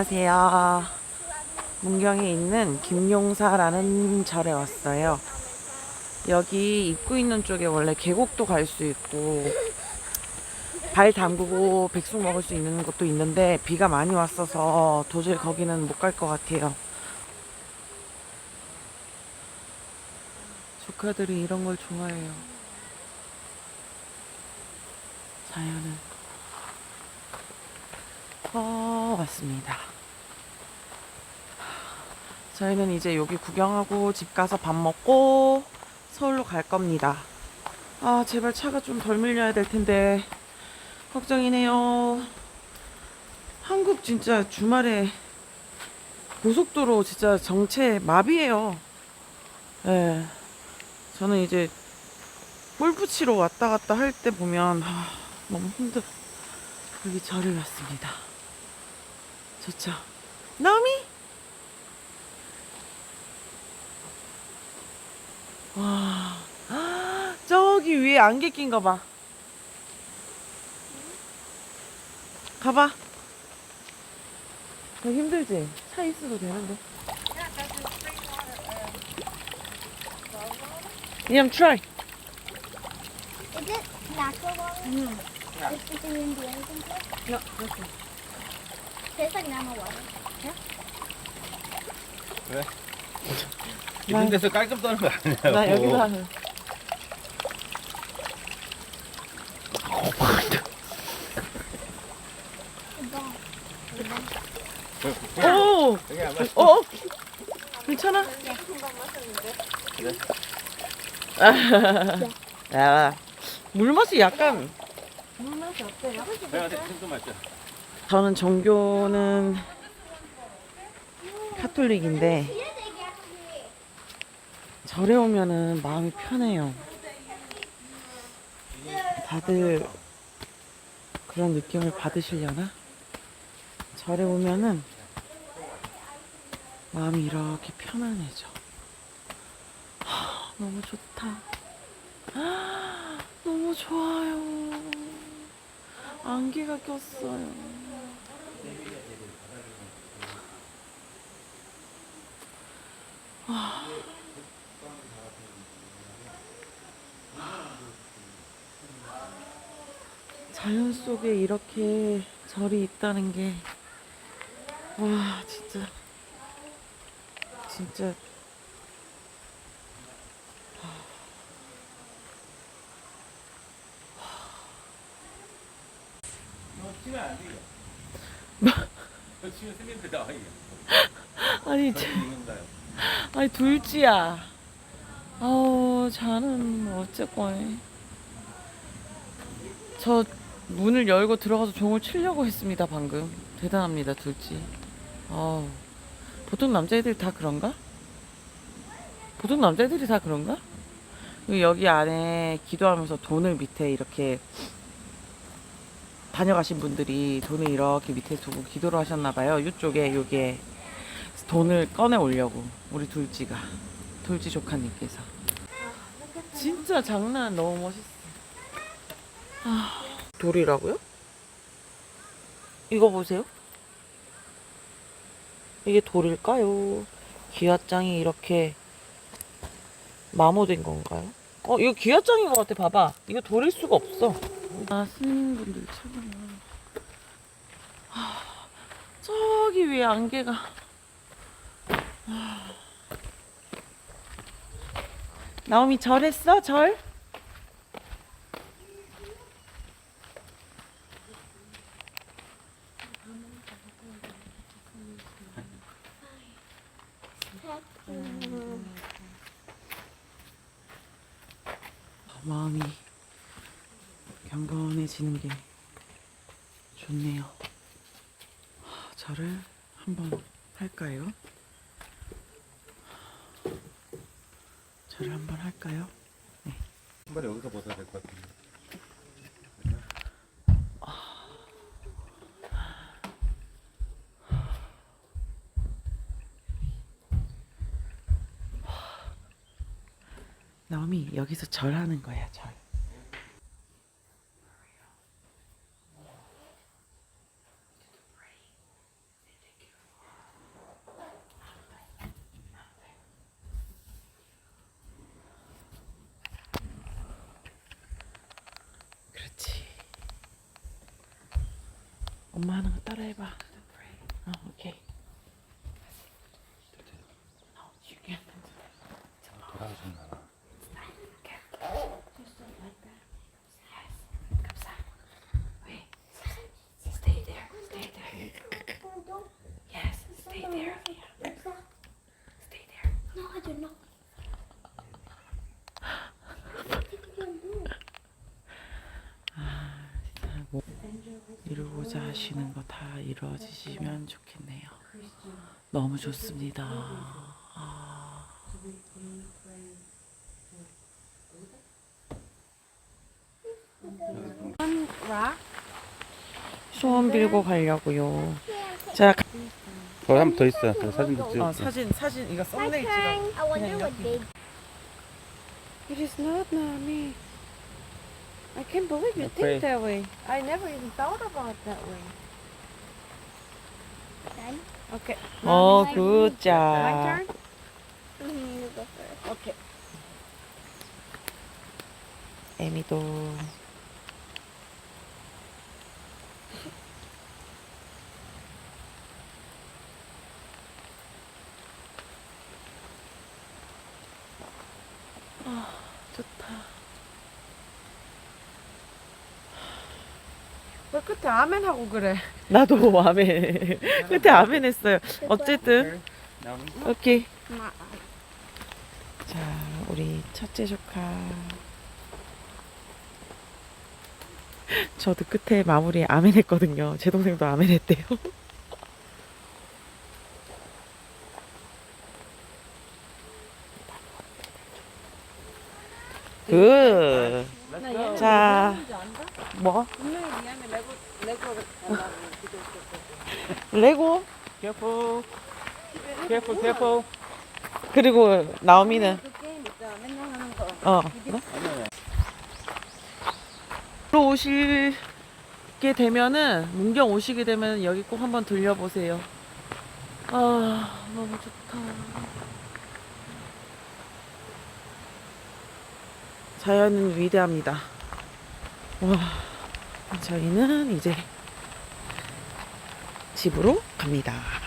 안녕하세요. 문경에 있는 김용사라는 절에 왔어요. 여기 입구 있는 쪽에 원래 계곡도 갈 수 있고 발 담그고 백숙 먹을 수 있는 곳도 있는데 비가 많이 왔어서 도저히 거기는 못 갈 것 같아요. 조카들이 이런 걸 좋아해요. 자연은 어, 왔습니다. 저희는 이제 여기 구경하고 집 가서 밥 먹고 서울로 갈 겁니다. 아, 제발 차가 좀 덜 밀려야 될 텐데 걱정이네요. 한국 진짜 주말에 고속도로 진짜 정체 마비예요. 예. 저는 이제 골프 치러 왔다 갔다 할 때 보면 아, 너무 힘들어. 여기 절을 왔습니다. 좋죠. 나오미? 와, 아, 저기 위에 안개 낀 거 봐. 가봐. 너 힘들지? 차 있어도 되는데. Yeah, try. Is it natural water? Mm. Is it in the anything to it? Water. 이런 데서 깔끔 떠는 거 아니야? 나 여기서 하는. 오, 여기 아마 어, 괜찮아? 야, 물 맛이 약간. 내가 대충 좀 맞죠? 저는 종교는 카톨릭인데 절에 오면은 마음이 편해요. 다들 그런 느낌을 받으시려나? 절에 오면은 마음이 이렇게 편안해져. 하, 너무 좋다. 하, 너무 좋아요. 안개가 꼈어요. 자연 속에 이렇게 절이 있다는 게, 와, 진짜, 진짜, 너치 나와 이게. 아니, 둘째야. 아우, 자는 어쨌건. 저 문을 열고 들어가서 종을 치려고 했습니다, 방금. 대단합니다, 둘째. 아우, 보통 남자애들이 다 그런가? 보통 남자애들이 다 그런가? 여기 안에 기도하면서 돈을 밑에 이렇게 다녀가신 분들이 돈을 이렇게 밑에 두고 기도를 하셨나 봐요. 이쪽에, 요게. 돈을 꺼내 오려고. 우리 둘째가. 둘째 조카님께서. 진짜 장난 너무 멋있어. 아, 돌이라고요? 이거 보세요. 이게 돌일까요? 기와장이 이렇게 마모된 건가요? 어, 이거 기와장인 것 같아. 봐봐. 이거 돌일 수가 없어. 아, 스님분들 최고나. 아, 저기 위에 안개가. 아. 나오미 절했어? 절? 마음이 경건해지는 게 좋네요. 하, 절을 한번 할까요? 절을 한번 할까요? 한 번에 여기서 벗어야 될 것 같은데. 나오미 여기서 절하는 거야 절. 엄마 하는 거 따라해봐. 어, 오케이. No, you can't. 돌아가셨나 Stay there. Stay there. Yes, stay there. 이루고자 하시는 거 다 이루어지시면 좋겠네요. 너무 좋습니다. 아. 소원 빌고 가려고요. 자, 저한번더 있어 사진도 찍어 어, 사진 사진 이거 썸네일 찍어. turn. I wonder what they It is not, Nami. I can't believe you Okay. think that way. I never even thought about that way. done. Okay. 어, My 굿자. turn? Mm-hmm, you go first. Okay. 에미도 아 좋다 왜 끝에 아멘 하고 그래? 나도 아멘. 끝에 아멘 했어요. 어쨌든. 오케이. 자 우리 첫째 조카. 저도 끝에 마무리에 아멘 했거든요. 제 동생도 아멘 했대요. 그. 자, 뭐? 레고 레고를 달라고 기도했었거든. 레고 careful careful careful 그리고 나오미는 그 게임 있잖아 맨날 하는 거. 어 들어오시게 되면은 문경 오시게 되면 여기 꼭 한번 들려보세요. 아 너무 좋다. 자연은 위대합니다. 와 저희는 이제 집으로 갑니다.